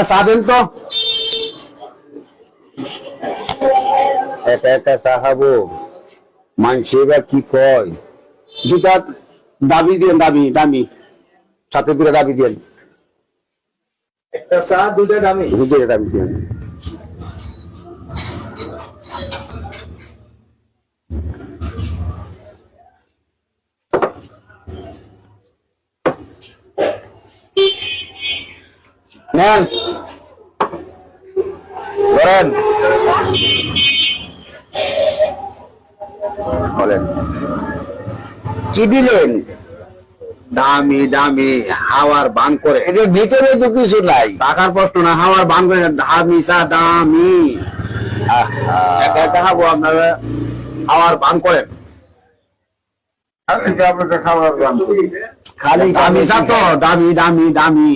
একটা চা দেন তো। একা একা চাহাবো মানুষে বা কি কয়? দুটা দাবি দিন দাবি দামি। সাথে দুটা দাবি দিন। একটা চা দুটা দামি। দুটো দাবি দিন। নেন। ধরেন। বলেন। কি দিলেন? দামি দামি হাওয়ার বাং করে। এটার ভিতরে তো কিছু নাই। টাকার প্রশ্ন না হাওয়ার বাং করে দামি চা দামি। একা আপনারা। হাওয়ার বাং করেন। খালি দামি চা তো দামি দামি দামি।